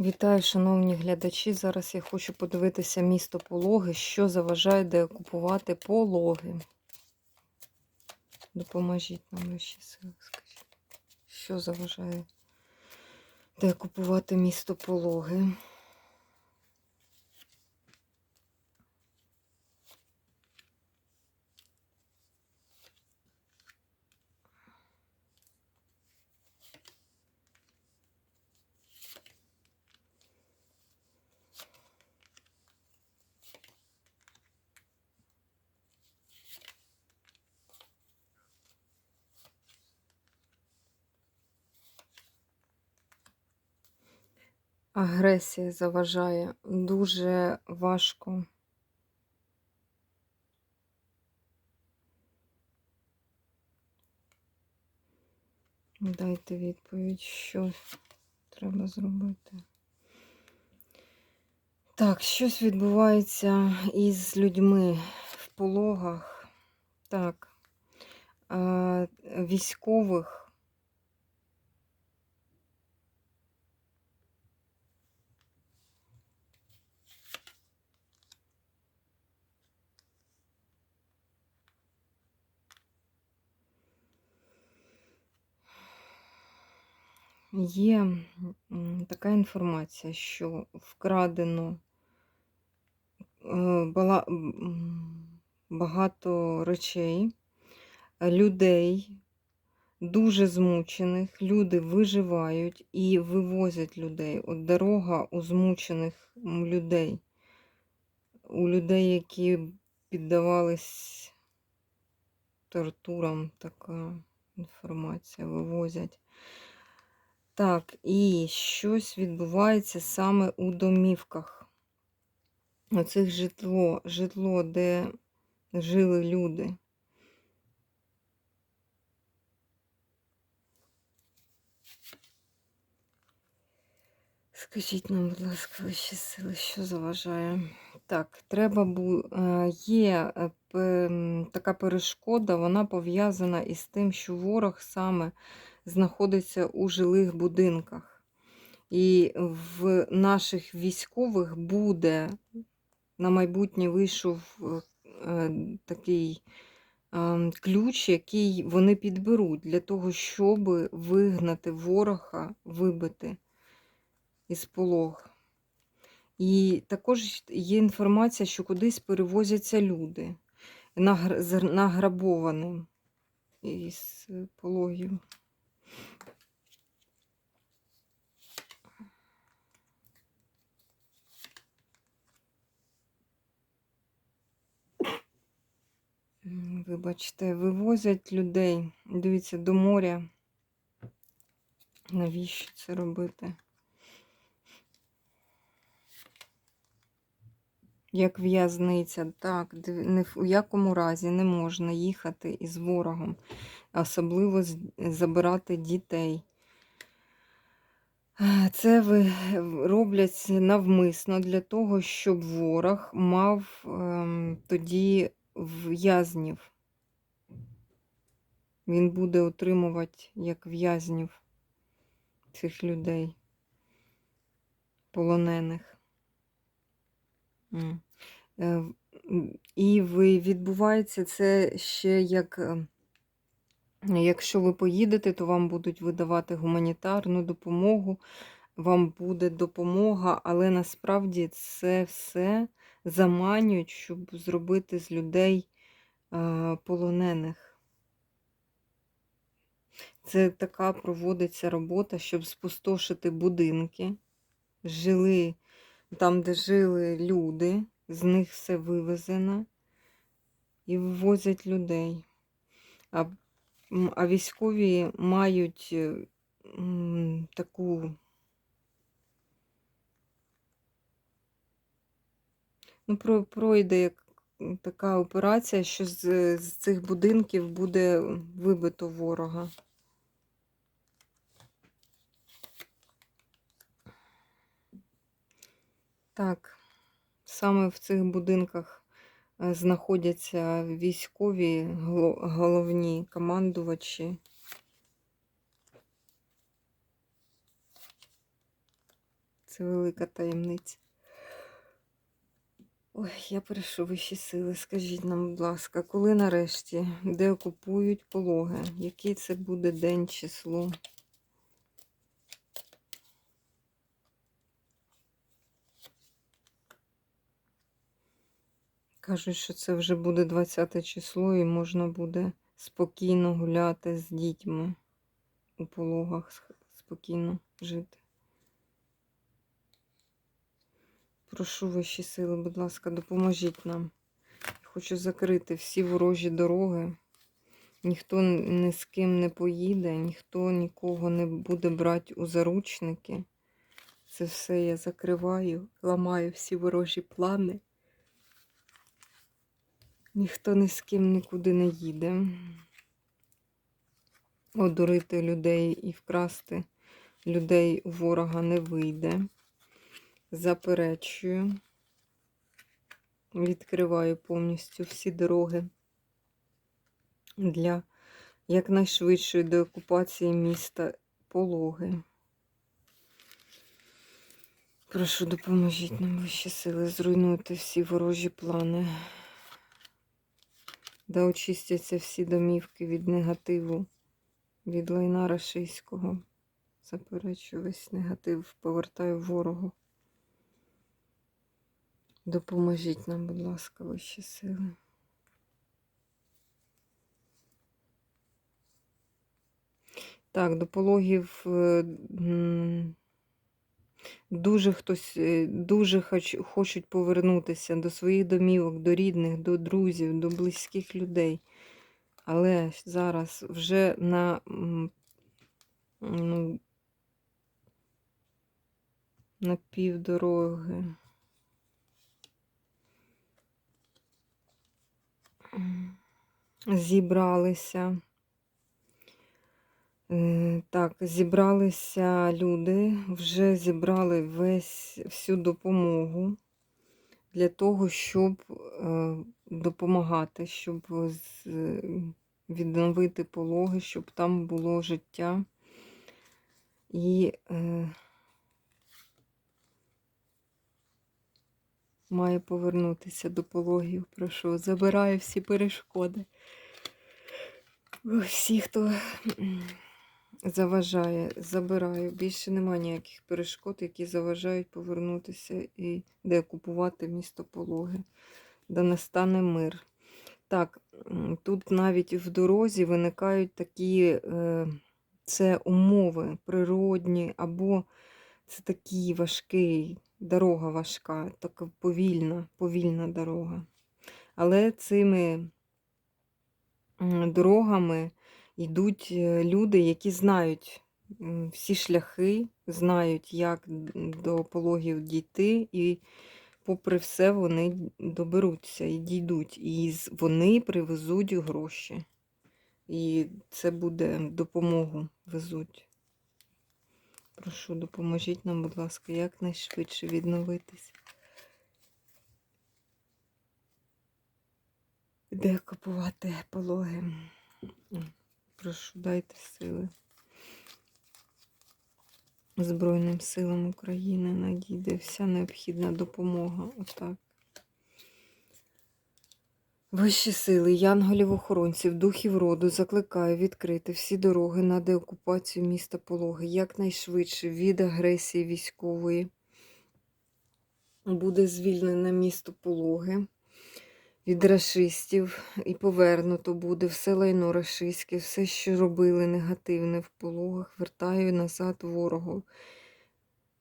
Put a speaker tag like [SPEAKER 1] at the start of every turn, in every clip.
[SPEAKER 1] Вітаю, шановні глядачі. Зараз я хочу подивитися місто Пологи, що заважає деокупувати пологи. Допоможіть нам вищі сили, скажіть. Що заважає деокупувати місто Пологи? Агресія заважає дуже важко. Дайте відповідь, що треба зробити. Так, щось відбувається із людьми в пологах. Так, військових. Є така інформація, що вкрадено е, багато речей, людей, дуже змучених, люди виживають і вивозять людей. От дорога у змучених людей, у людей, які піддавались тортурам, така інформація вивозять. Так, і щось відбувається саме у домівках. Оцих житло, житло, де жили люди. Скажіть нам, будь ласка, вищі сили, що заважає? Так, треба бу... е, є е, така перешкода, вона пов'язана із тим, що ворог саме знаходиться у жилих будинках. І в наших військових буде на майбутнє вийшов е, такий е, ключ, який вони підберуть для того, щоб вигнати ворога, вибити із полог. І також є інформація, що кудись перевозяться люди нагр- з награбованим із пологів. Вибачте, вивозять людей, дивіться, до моря. Навіщо це робити? Як в'язниця, так, див- в якому разі не можна їхати із ворогом, особливо забирати дітей. Це роблять навмисно для того, щоб ворог мав ем, тоді в'язнів. Він буде отримувати як в'язнів цих людей, полонених. Е, І відбувається це ще як, е, якщо ви поїдете, то вам будуть видавати гуманітарну допомогу, вам буде допомога, але насправді це все заманюють, щоб зробити з людей е, полонених. Це така проводиться робота, щоб спустошити будинки, жили там, де жили люди, з них все вивезено і вивозять людей. А військові мають е, таку. Ну, про- пройде як така операція, що з, з цих будинків буде вибито ворога. Так, саме в цих будинках е, знаходяться військові головні командувачі. Це велика таємниця. Ой, я прошу вищі сили. Скажіть нам, будь ласка, коли нарешті де окупують пологи? Який це буде день, число? Кажуть, що це вже буде 20 число і можна буде спокійно гуляти з дітьми у пологах, спокійно жити. Прошу вищі сили, будь ласка, допоможіть нам. Хочу закрити всі ворожі дороги. Ніхто ні з ким не поїде, ніхто нікого не буде брати у заручники. Це все я закриваю, ламаю всі ворожі плани. Ніхто ні з ким нікуди не їде. Одурити людей і вкрасти людей у ворога не вийде. Заперечую. Відкриваю повністю всі дороги для якнайшвидшої деокупації міста Пологи. Прошу, допоможіть нам вищі сили, зруйнуйте всі ворожі плани. Да очистяться всі домівки від негативу, від лайна рашистського. Заперечую весь негатив, повертаю ворогу. Допоможіть нам, будь ласка, вищі сили. Так, до пологів е, дуже хтось е, дуже хоч, хочуть повернутися до своїх домівок, до рідних, до друзів, до близьких людей. Але зараз вже на ну, на півдороги. Зібралися. Так, зібралися люди, вже зібрали весь всю допомогу для того, щоб е, допомагати, щоб відновити пологи, щоб там було життя. І е, має повернутися до пологів. Прошу, забираю всі перешкоди. Всі, хто заважає, забираю. Більше немає ніяких перешкод, які заважають повернутися і де окупувати місто Пологи, де настане мир. Так, тут навіть в дорозі виникають такі е, це умови природні, або це такий важкий, дорога важка, така повільна, повільна дорога. Але цими дорогами йдуть е, люди, які знають всі шляхи, знають, як до пологів дійти, і попри все вони доберуться і дійдуть. І вони привезуть гроші. І це буде допомогу везуть. Прошу, допоможіть нам, будь ласка, якнайшвидше відновитись. Де купувати пологи? Прошу, дайте сили. Збройним силам України надійде вся необхідна допомога. Отак. Вищі сили, янголів-охоронців, духів роду закликаю відкрити всі дороги на деокупацію міста Пологи якнайшвидше від агресії військової. Буде звільнене місто Пологи від рашистів і повернуто буде все лайно рашистське, все, що робили негативне в пологах, вертаю назад ворогу.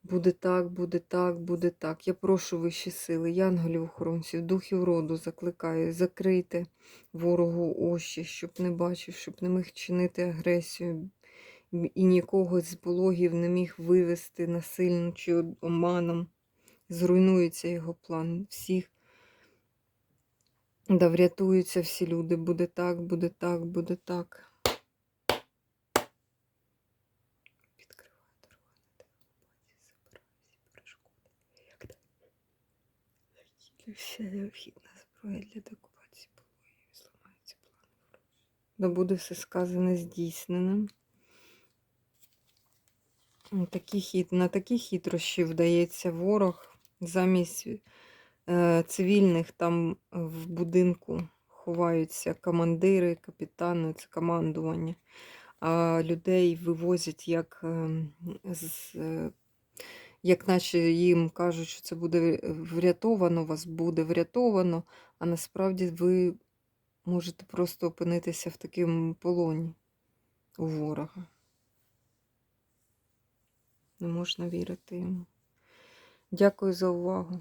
[SPEAKER 1] Буде так, буде так, буде так. Я прошу вищі сили, янголів охоронців, духів роду закликаю, закрийте ворогу очі, щоб не бачив, щоб не міг чинити агресію і нікого з пологів не міг вивести насильно чи оманом. Зруйнується його план всіх. Да врятуються всі люди. Буде так, буде так, буде так. Вся необхідна зброя для деокупації пологів. Зламаються плани. Да буде все сказане здійсненим. М, Такі хит... На такі хитрощі вдається ворог замість цивільних там в будинку ховаються командири, капітани, це командування, а людей вивозять як, ем, з, е, як наче їм кажуть, що це буде врятовано, вас буде врятовано, а насправді ви можете просто опинитися в такому полоні у ворога. Не можна вірити йому. Дякую за увагу.